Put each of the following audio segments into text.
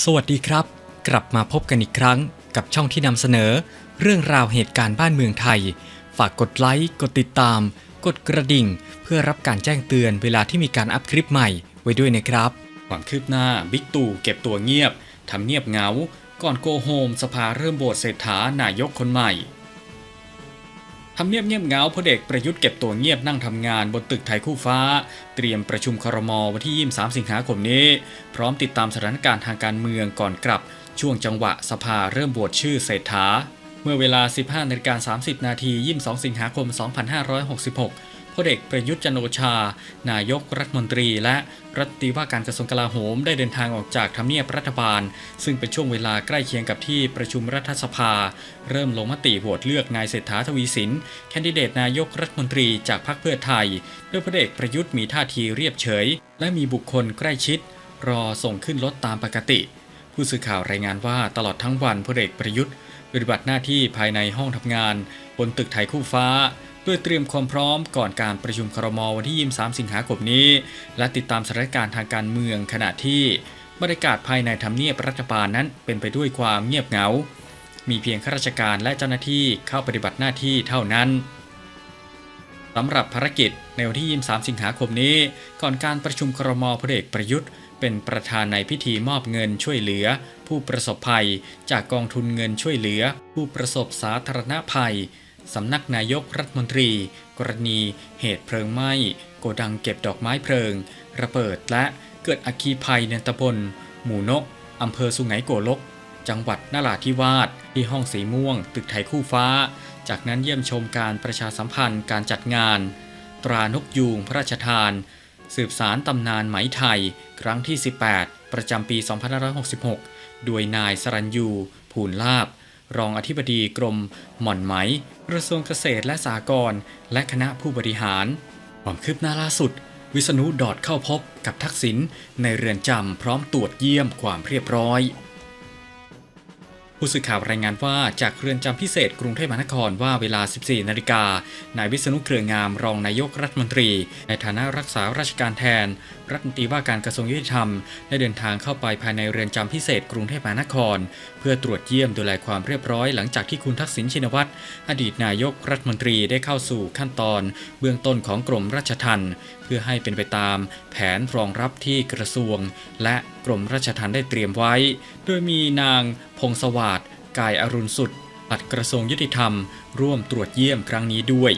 สวัสดีครับ กลับมาพบกันอีกครั้งกับช่องที่นำเสนอ เรื่องราวเหตุการณ์บ้านเมืองไทย ฝากกดไลค์ กดติดตาม กดกระดิ่ง เพื่อรับการแจ้งเตือนเวลาที่มีการอัพคลิปใหม่ไว้ด้วยนะครับความคืบหน้าบิ๊กตู่เก็บตัวเงียบทำเงียบเงา ก่อนโกโฮมสภาเริ่มโบสเศรษฐานายกคนใหม่ำเนียบเงียบเงาพลเอกประยุทธ์เก็บตัวเงียบนั่งทำงานบนตึกไทยคู่ฟ้า เตรียมประชุมครมวันที่ 23 สิงหาคมนี้ พร้อมติดตามสถานการณ์ทางการเมืองก่อนกลับ ช่วงจังหวะสภาเริ่มบวชชื่อเศรษฐา เมื่อเวลา 15นาฬิกา30 นาที 22 สิงหาคม 2566 พลเอกประยุทธ์จันโอชา นายกรัฐมนตรีและรัฐตีว่าการกระทรวงกลาโหมได้เดินทางออกจากทำเนียบรัฐบาล ซึ่งเป็นช่วงเวลาใกล้เคียงกับที่ประชุมรัฐสภา เริ่มลงมติโหวตเลือกนายเศรษฐาทวีสิน แคนดิเดตนายกรัฐมนตรีจากพรรคเพื่อไทย โดยพลเอกประยุทธ์มีท่าทีเรียบเฉย และมีบุคคลใกล้ชิด รอส่งขึ้นรถตามปกติ ผู้สื่อข่าวรายงานว่าตลอดทั้งวันพลเอกประยุทธ์ปฏิบัติหน้าที่ภายในห้องทำงาน บนตึกไทยคู่ฟ้า เพื่อเตรียมความพร้อมก่อนการประชุมครมวันที่ 23 สิงหาคมนี้ และติดตามสถานการณ์ทางการเมืองขณะที่บรรยากาศภายในทำเนียบรัฐบาลนั้นเป็นไปด้วยความเงียบเหงา มีเพียงข้าราชการและเจ้าหน้าที่เข้าปฏิบัติหน้าที่เท่านั้นสำหรับภารกิจในวันที่ 23 สิงหาคมนี้ ก่อนการประชุมครมพลเอกประยุทธ์ เป็นประธานในพิธีมอบเงินช่วยเหลือ ผู้ประสบภัย จากกองทุนเงินช่วยเหลือ ผู้ประสบสาธารณภัย สำนักนายกรัฐมนตรี กรณีเหตุเพลิงไหม้ โกดังเก็บดอกไม้เพลิง ระเบิดและเกิดอัคคีภัยในตำบลหมู่นกอำเภอสุไหงโกลก จังหวัดนราธิวาสที่ห้องสีม่วง ตึกไทยคู่ฟ้า จากนั้นเยี่ยมชมการประชาสัมพันธ์การจัดงาน ตรานกยูงพระราชทาน สืบสารตำนานไหมไทย ครั้งที่ 18 ประจำปี 2566 โดยนายสรัญยูภูลลาบ รองอธิบดีกรมหม่อนไหม กระทรวงเกษตรและสหกรณ์และคณะผู้บริหาร ความคืบหน้าล่าสุด วิษณุดอดเข้าพบกับทักษิณในเรือนจำพร้อมตรวจเยี่ยมความเรียบร้อย ผู้สื่อข่าวรายงานว่าจากเรือนจำพิเศษกรุงเทพมหานครว่าเวลา 14 นาฬิกา นายวิษณุเครืองามรองนายกรัฐมนตรี ในฐานะรักษาราชการแทน รัฐมนตรีว่าการกระทรวงยุติธรรม ได้เดินทางเข้าไปภายในเรือนจำพิเศษกรุงเทพมหานคร เพื่อตรวจเยี่ยมดูแลความเรียบร้อยหลังจากที่คุณทักษิณชินวัตรอดีตนายกรัฐมนตรีได้เข้าสู่ขั้นตอน เบื้องต้นของกรมราชทัณฑ์ พื่อให้เป็นไปตามแผนรองรับที่กระทรวง และกรมราชทัณฑ์ได้เตรียมไว้ โดยมีนางพงศวาดกายอรุณสุดปัดกระทรวงยุติธรรม ร่วมตรวจเยี่ยมครั้งนี้ด้วย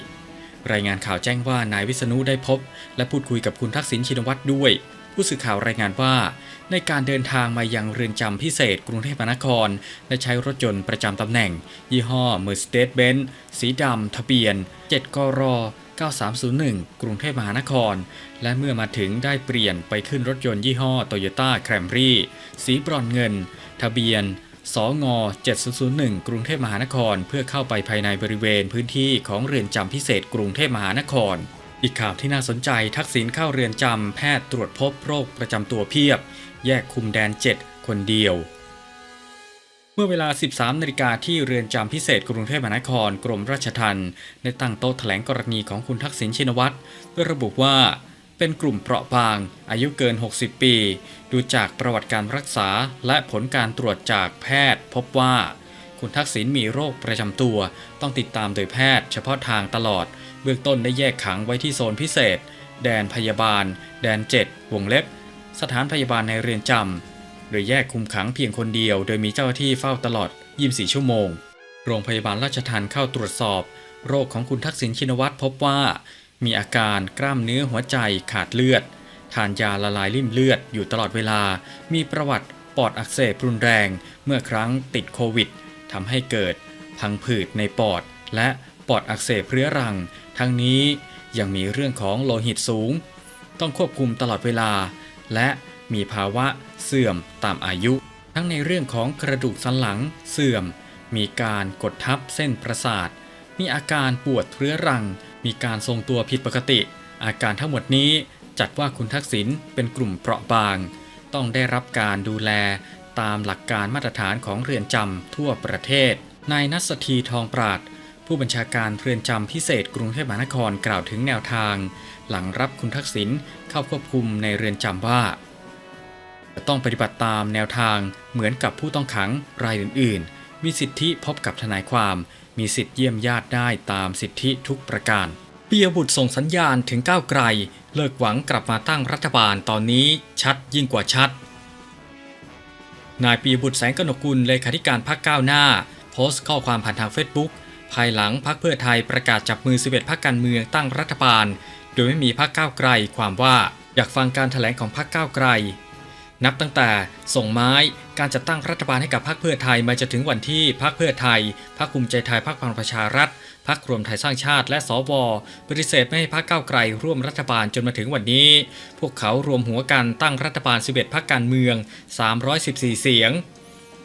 รายงานข่าวแจ้งว่านายวิษณุได้พบ และพูดคุยกับคุณทักษิณชินวัตรด้วย ผู้สื่อข่าวรายงานว่าในการเดินทางมายังเรือนจำพิเศษกรุงเทพมหานคร ได้ใช้รถยนต์ประจำตำแหน่ง ยี่ห้อ Mercedes-Benz สีดำทะเบียน 7กร 9301 กรุงเทพมหานคร และเมื่อมาถึงได้เปลี่ยนไปขึ้นรถยนต์ยี่ห้อ Toyota Camry สีบรอนเงิน ทะเบียนสง7001 กรุงเทพมหานคร เพื่อเข้าไปภายในบริเวณพื้นที่ของเรือนจำพิเศษกรุงเทพมหานคร อีกข่าวที่น่าสนใจทักษิณเข้าเรือนจำแพทย์ตรวจพบโรคประจำตัวเพียบ แยกคุมแดน 7 คนเดียว เมื่อเวลา 13 นาฬิกาที่เรือนจำพิเศษกรุงเทพมหานคร กรมราชทัณฑ์ได้ตั้งโต๊ะแถลงกรณีของคุณทักษิณชินวัตรโดยระบุว่า เป็นกลุ่มเปราะบาง อายุเกิน 60 ปี ดูจากประวัติการรักษาและผลการตรวจจากแพทย์ พบว่า คุณทักษิณมีโรคประจำตัว ต้องติดตามโดยแพทย์ เฉพาะทางตลอด เบื้องต้นได้แยกขังไว้ที่โซนพิเศษ แดนพยาบาล แดน 7 วงเล็บ สถานพยาบาลในเรือนจำ โดยแยกคุมขังเพียงคนเดียว โดยมีเจ้าที่เฝ้าตลอด 24 ชั่วโมง โรงพยาบาลราชทัณฑ์เข้าตรวจสอบ โรคของคุณทักษิณชินวัตรพบว่า มีอาการกล้ามเนื้อหัวใจขาดเลือด ทานยาละลายริ่มเลือดอยู่ตลอดเวลา มีประวัติปอดอักเสบรุนแรง เมื่อครั้งติดโควิดทำให้เกิดพังผืดในปอด และปอดอักเสบเรื้อรัง ทั้งนี้ยังมีเรื่องของโลหิตสูง ต้องควบคุมตลอดเวลา และ มีภาวะเสื่อมตามอายุ ทั้งในเรื่องของกระดูกสันหลังเสื่อม มีการกดทับเส้นประสาท มีอาการปวดเรื้อรัง มีการทรงตัวผิดปกติ อาการทั้งหมดนี้จัดว่าคุณทักษิณเป็นกลุ่มเปราะบาง ต้องได้รับการดูแลตามหลักการมาตรฐานของเรือนจำทั่วประเทศ นายนัสธีทองปราด ผู้บัญชาการเรือนจำพิเศษกรุงเทพมหานครกล่าวถึงแนวทาง หลังรับคุณทักษิณเข้าควบคุมในเรือนจำว่า จะต้องปฏิบัติตามแนวทางเหมือนกับผู้ต้องขังรายอื่น ๆ มีสิทธิพบกับทนายความ มีสิทธิเยี่ยมญาติได้ตามสิทธิทุกประการปียบุตรส่งสัญญาณถึงก้าวไกล เลิกหวังกลับมาตั้งรัฐบาลตอนนี้ชัดยิ่งกว่าชัด นายปียบุตรแสงกนกุลเลขาธิการพรรคก้าวหน้า โพสต์ข้อความผ่านทางเฟซบุ๊กภายหลังพรรคเพื่อไทยประกาศจับมือ 11พรรคการเมืองตั้งรัฐบาล โดยไม่มีพรรคก้าวไกลความว่าอยากฟังการถแถลงของพรรคก้าวไกล นับตั้งแต่ส่งไม้การจัดตั้งรัฐบาลให้กับพรรคเพื่อไทยมาจนถึงวันที่พรรคเพื่อไทยพรรคภูมิใจไทยพรรคพลังประชารัฐพรรครวมไทยสร้างชาติและสวปฏิเสธไม่ให้พรรคก้าวไกลร่วมรัฐบาลจนมาถึงวันนี้ พวกเขารวมหัวกันตั้งรัฐบาล 11 พรรคการเมือง 314 เสียง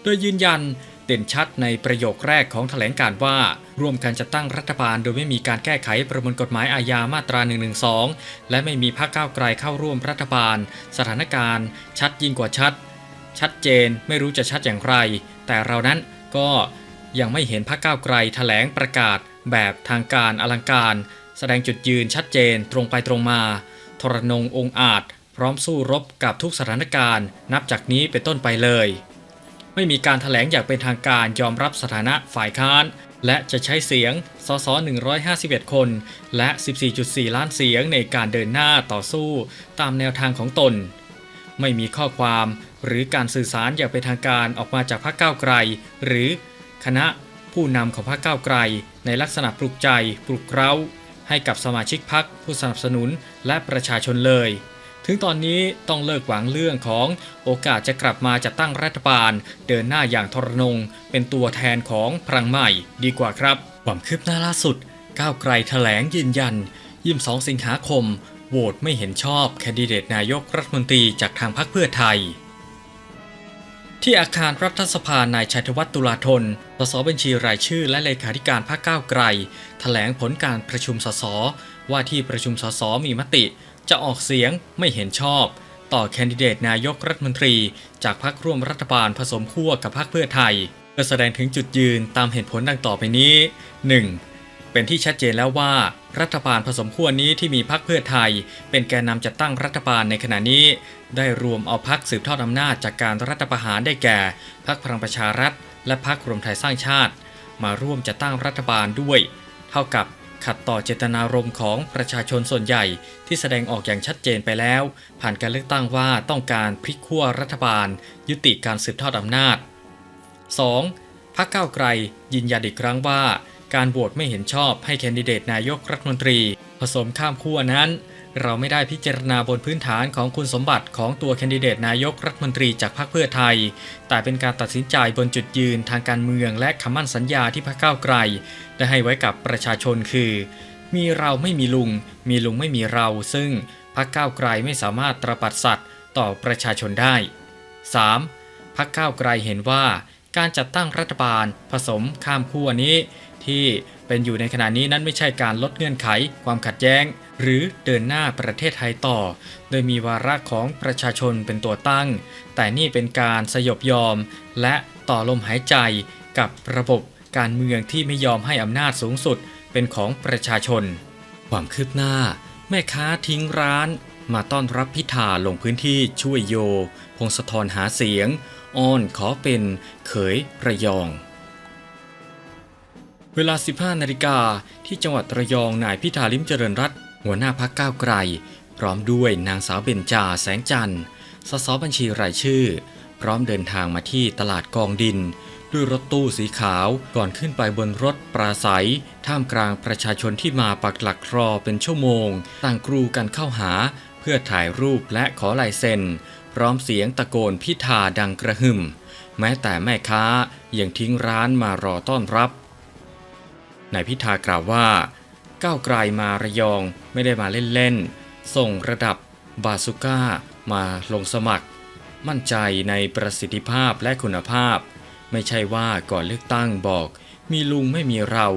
โดยยืนยัน เด่นชัดในประโยคแรกของแถลงการว่า ร่วมกันจะตั้งรัฐบาลโดยไม่มีการแก้ไขประมวลกฎหมายอาญามาตรา 112 และไม่มีพรรคก้าวไกลเข้าร่วมรัฐบาล สถานการณ์ ชัดยิ่งกว่าชัด ชัดเจนไม่รู้จะชัดอย่างไร แต่เรานั้นก็ยังไม่เห็นพรรคก้าวไกลแถลงประกาศ แบบทางการอลังการ แสดงจุดยืนชัดเจนตรงไปตรงมา ทรนงองอาจ พร้อมสู้รบกับทุกสถานการณ์ นับจากนี้เป็นต้นไปเลย ไม่มีการถแถลงอย่างเป็นทางการยอมรับสถานะฝ่ายค้าน และจะใช้เสียงสส151 คน และ 14.4 ล้านเสียงในการเดินหน้าต่อสู้ตามแนวทางของตน ไม่มีข้อความหรือการสื่อสารอย่างเป็นทางการออกมาจากพรรคก้าวไกล หรือคณะผู้นำของพรรคก้าวไกล ในลักษณะปลุกใจปลุกเร้า ให้กับสมาชิกพรรคผู้สนับสนุนและประชาชนเลย ถึงตอนนี้ต้องเลิกหวังเรื่องของโอกาสจะกลับมาจัดตั้งรัฐบาล เดินหน้าอย่างทรนง เป็นตัวแทนของพลังใหม่ดีกว่าครับ ความคืบหน้าล่าสุด ก้าวไกลแถลงยืนยัน22สิงหาคม โหวตไม่เห็นชอบแคนดิเดตนายกรัฐมนตรีจากทางพรรคเพื่อไทย ที่อาคารรัฐสภานายชัยธวัฒน์ตุลาธนสสบัญชีรายชื่อและเลขาธิการพรรคก้าวไกล แถลงผลการประชุมสสว่าที่ประชุมสสมีมติ จะออกเสียงไม่เห็นชอบ ต่อแคนดิเดตนายกรัฐมนตรี จากพรรคร่วมรัฐบาลผสมขั้วกับพรรคเพื่อไทย เพื่อแสดงถึงจุดยืนตามเหตุผลดังต่อไปนี้ 1. เป็นที่ชัดเจนแล้วว่า รัฐบาลผสมขั้วนี้ที่มีพรรคเพื่อไทย เป็นแกนนำจัดตั้งรัฐบาลในขณะนี้ ได้รวมเอาพรรคสืบทอดอำนาจจากการรัฐประหารได้แก่พรรคพลังประชารัฐ และพรรครวมไทยสร้างชาติ มาร่วมจัดตั้งรัฐบาลด้วย เท่ากับ ขัดต่อเจตนารมณ์ของประชาชนส่วนใหญ่ที่แสดงออกอย่างชัดเจนไปแล้ว ผ่านการเลือกตั้งว่าต้องการพลิกขั้วรัฐบาล ยุติการสืบทอดอำนาจ 2. พรรคก้าวไกลยืนยันอีกครั้งว่า การโหวตไม่เห็นชอบให้แคนดิเดตนายกรัฐมนตรี ผสมข้ามขั้วนั้น เราไม่ได้พิจารณาบนพื้นฐานของคุณสมบัติของตัวแคนดิเดตนายกรัฐมนตรีจากพรรคเพื่อไทย แต่เป็นการตัดสินใจบนจุดยืนทางการเมืองและคำมั่นสัญญาที่พรรคก้าวไกล ได้ให้ไว้กับประชาชนคือ มีเราไม่มีลุง มีลุงไม่มีเรา ซึ่งพรรคก้าวไกลไม่สามารถตระบัดสัตว์ต่อประชาชนได้ 3. พรรคก้าวไกลเห็นว่า การจัดตั้งรัฐบาลผสมข้ามขั้วนี้ ที่เป็นอยู่ในขณะนี้นั้นไม่ใช่การลดเงื่อนไขความขัดแย้ง หรือเดินหน้าประเทศไทยต่อ โดยมีวาระของประชาชนเป็นตัวตั้ง แต่นี่เป็นการสยบยอม และต่อลมหายใจกับระบบการเมืองที่ไม่ยอมให้อำนาจสูงสุดเป็นของประชาชน ความคืบหน้า แม่ค้าทิ้งร้าน มาต้อนรับพิธาลงพื้นที่ช่วยโย พงศธรหาเสียง อ้อนขอเป็นเขยระยองเวลา 15 นาฬิกาที่จังหวัดระยอง นายพิธาลิมเจริญรัต หัวหน้าพักก้าวไกล พร้อมด้วยนางสาวเบญจาแสงจันทร์สสบัญชีรายชื่อ พร้อมเดินทางมาที่ตลาดกองดิน ด้วยรถตู้สีขาวก่อนขึ้นไปบนรถปราศัย ท่ามกลางประชาชนที่มาปักหลักรอเป็นชั่วโมง ต่างกรูกันเข้าหา เพื่อถ่ายรูปและขอลายเซ็น พร้อมเสียงตะโกนพิธาดังกระหึ่ม แม้แต่แม่ค้ายังทิ้งร้านมารอต้อนรับนายพิธากล่าวว่า ก้าวไกลมาระยองไม่ได้มาเล่นๆ ส่งระดับบาสุก้ามาลงสมัคร มั่นใจในประสิทธิภาพและคุณภาพ ไม่ใช่ว่าก่อนเลือกตั้งบอก มีลุงไม่มีเรา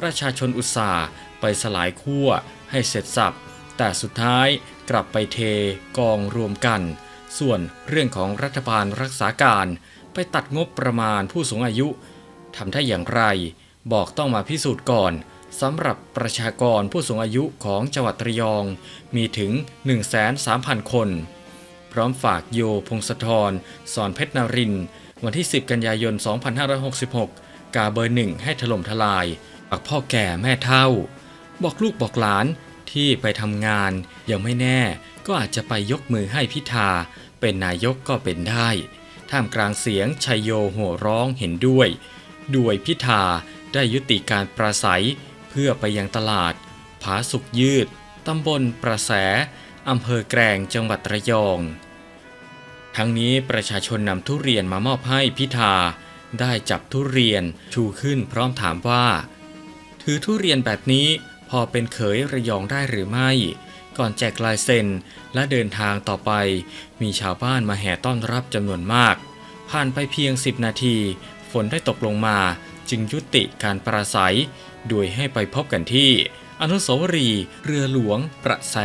ประชาชนอุตส่าห์ไปสลายขั้วให้เสร็จสับ แต่สุดท้ายกลับไปเทกองรวมกัน ส่วนเรื่องของรัฐบาลรักษาการไปตัดงบประมาณผู้สูงอายุทำได้อย่างไร บอกต้องมาพิสูจน์ก่อน สำหรับประชากรผู้สูงอายุของจังหวัดระยองมีถึง 13,000 คน พร้อมฝากโยพงศธรสอนเพชรนาริน วันที่ 10 กันยายน 2566 กาเบอร์หนึ่งให้ถล่มทลายปักพ่อแก่แม่เท่า บอกลูกบอกหลานที่ไปทำงานยังไม่แน่ก็อาจจะไปยกมือให้พิธา เป็นนายกก็เป็นได้ ท่ามกลางเสียงชัยโยโห่ร้องเห็นด้วย ด้วยพิธาได้ยุติการปราศัย เพื่อไปยังตลาด ผาสุกยืด ตำบลประแส อำเภอแกลงจังหวัดระยอง ทั้งนี้ประชาชนนำทุเรียนมามอบให้พิธา ได้จับทุเรียนชูขึ้นพร้อมถามว่า ถือทุเรียนแบบนี้พอเป็นเขยระยองได้หรือไม่ ก่อนแจกลายเซ็นและเดินทางต่อไป มีชาวบ้านมาแห่ต้อนรับจำนวนมาก ผ่านไปเพียง 10 นาที ฝนได้ตกลงมาจึงยุติการปราศัย โดยให้ไปพบกันที่อนุสาวรีย์เรือหลวงประแส